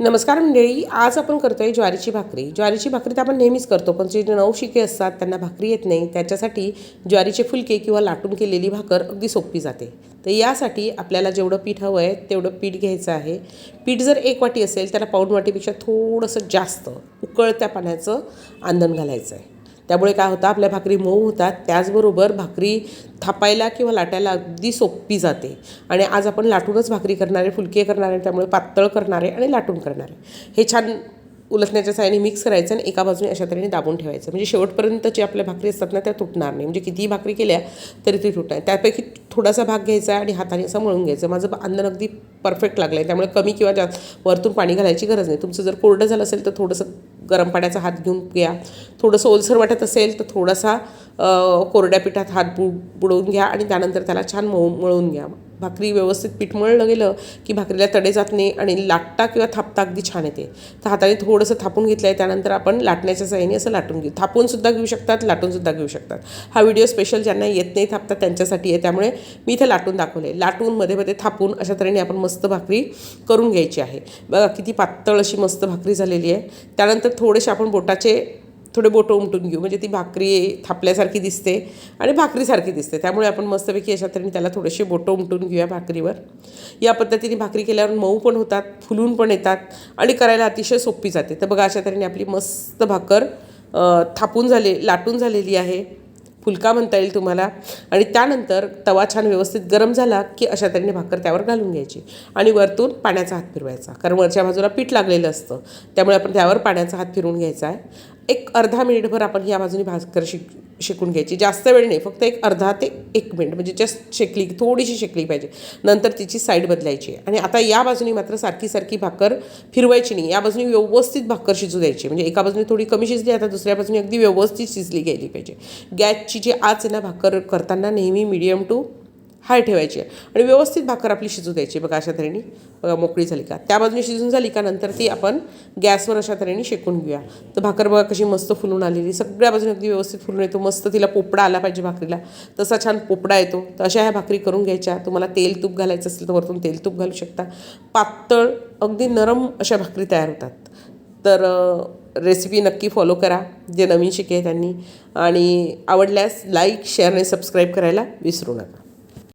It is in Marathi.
नमस्कार मंडळी आज आपण करतोय ज्वारीची भाकरी. ज्वारीची भाकरी तर आपण नेहमीच करतो पण जे नवशिके असतात त्यांना भाकरी येत नाही. त्याच्यासाठी ज्वारीचे फुलके किंवा लाटून केलेली भाकर अगदी सोपी जाते. तर यासाठी आपल्याला जेवढं पीठ हवं आहे तेवढं पीठ घ्यायचं आहे. पीठ जर एक वाटी असेल त्याला पाऊण वाटीपेक्षा थोडंसं जास्त उकळत्या पाण्याचं आंदण घालायचं आहे त्यामुळे काय होतं आपल्या भाकरी मऊ होतात. त्याचबरोबर भाकरी थापायला किंवा लाटायला अगदी सोपी जाते. आणि आज आपण लाटूनच भाकरी करणारे फुलके करणारे त्यामुळे पातळ करणारे आणि लाटून करणारे. हे छान उलटण्याच्या साहाय्याने मिक्स करायचं आणि एका बाजूने अशा तऱ्हेने दाबून ठेवायचं. म्हणजे शेवटपर्यंत जे आपल्या भाकरी असतात ना त्या तुटणार नाही. म्हणजे कितीही भाकरी केल्या तरी ती तुटणार त्यापैकी थोडासा भाग घ्यायचा आणि हाताने असं मळून घ्यायचं. माझं अंदन अगदी परफेक्ट लागलं आहे त्यामुळे कमी किंवा जास्त वरतून पाणी घालायची गरज नाही. तुमचं जर कोरडं झालं असेल तर थोडंसं गरम पाण्याचा हात घेऊन घ्या. थोडंसं ओलसर वाटत असेल तर थोडासा कोरड्या पिठात हात बु बुडवून घ्या आणि त्यानंतर त्याला छान मऊ मळून घ्या. भाकरी व्यवस्थित पीठ मळलं गेलं की भाकरीला तडे जात नाही आणि लाटता किंवा थापता अगदी छान येते. तर हाताने थोडंसं थापून घेतलं आहे त्यानंतर आपण लाटण्याच्या साह्याने असं लाटून घेऊ. थापूनसुद्धा घेऊ शकतात लाटूनसुद्धा घेऊ शकतात. हा व्हिडिओ स्पेशल ज्यांना येत नाही थापता त्यांच्यासाठी आहे. त्यामुळे मी इथे लाटून दाखवले लाटून मध्ये मध्ये थापून अशा तऱ्हेने आपण मस्त भाकरी करून घ्यायची आहे. बघा किती पातळ अशी मस्त भाकरी झालेली आहे. त्यानंतर थोडेसे आपण बोटाचे थोडे बोटं उमटून घेऊ. म्हणजे ती भाकरी थापल्यासारखी दिसते आणि भाकरीसारखी दिसते. त्यामुळे आपण मस्तपैकी अशा तऱ्हेने त्याला थोडेसे बोटं उमटून घेऊया भाकरीवर. या पद्धतीने भाकरी केल्यावर मऊ पण होतात फुलून पण येतात आणि करायला अतिशय सोपी जाते. तर बघा अशा तऱ्हेने आपली मस्त भाकर थापून झाले लाटून झालेली आहे. फुलका म्हणता येईल तुम्हाला. आणि त्यानंतर तवा छान व्यवस्थित गरम झाला की अशा तऱ्हेने भाकर त्यावर घालून घ्यायची. आणि वरतून पाण्याचा हात फिरवायचा. कारण वरच्या बाजूला पीठ लागलेलं असतं. त्यामुळे आपण त्यावर पाण्याचा हात फिरवून घ्यायचा आहे. एक अर्धा मिनिटभर आपण या बाजूने भाकर शिक शिकून घ्यायची. जास्त वेळ नाही फक्त एक अर्धा ते एक मिनिट. म्हणजे जस्ट शेकली थोडीशी शेकली पाहिजे. नंतर तिची साईड बदलायची आणि आता या बाजूने मात्र सारखी सारखी भाकर फिरवायची नाही. या बाजूने व्यवस्थित भाकर शिजू द्यायची. म्हणजे एका बाजूने थोडी कमी शिजली आता दुसऱ्या बाजूने अगदी व्यवस्थित शिजली गेली पाहिजे. गॅसची जी आच आहे ना भाकर करताना नेहमी मिडियम टू हाय ठेवायची आहे. आणि व्यवस्थित भाकर आपली शिजू द्यायची बघा अशा तऱ्हेने. बघा मोकळी झाली का? त्या बाजूने शिजून झाली का? नंतर ती आपण गॅसवर अशा तऱ्हेने शेकून घेऊया. तर भाकर बघा कशी मस्त फुलून आलेली. सगळ्या बाजूने अगदी व्यवस्थित फुलून येतो. मस्त तिला पोपडा आला पाहिजे भाकरीला. तसा छान पोपडा येतो. तर अशा ह्या भाकरी करून घ्यायच्या. तुम्हाला तेल तूप घालायचं असेल तर वरतून तेल तूप घालू शकता. पातळ अगदी नरम अशा भाकरी तयार होतात. तर रेसिपी नक्की फॉलो करा. जे नवीन शिके त्यांनी. आणि आवडल्यास लाईक शेअर आणि सबस्क्राईब करायला विसरू नका.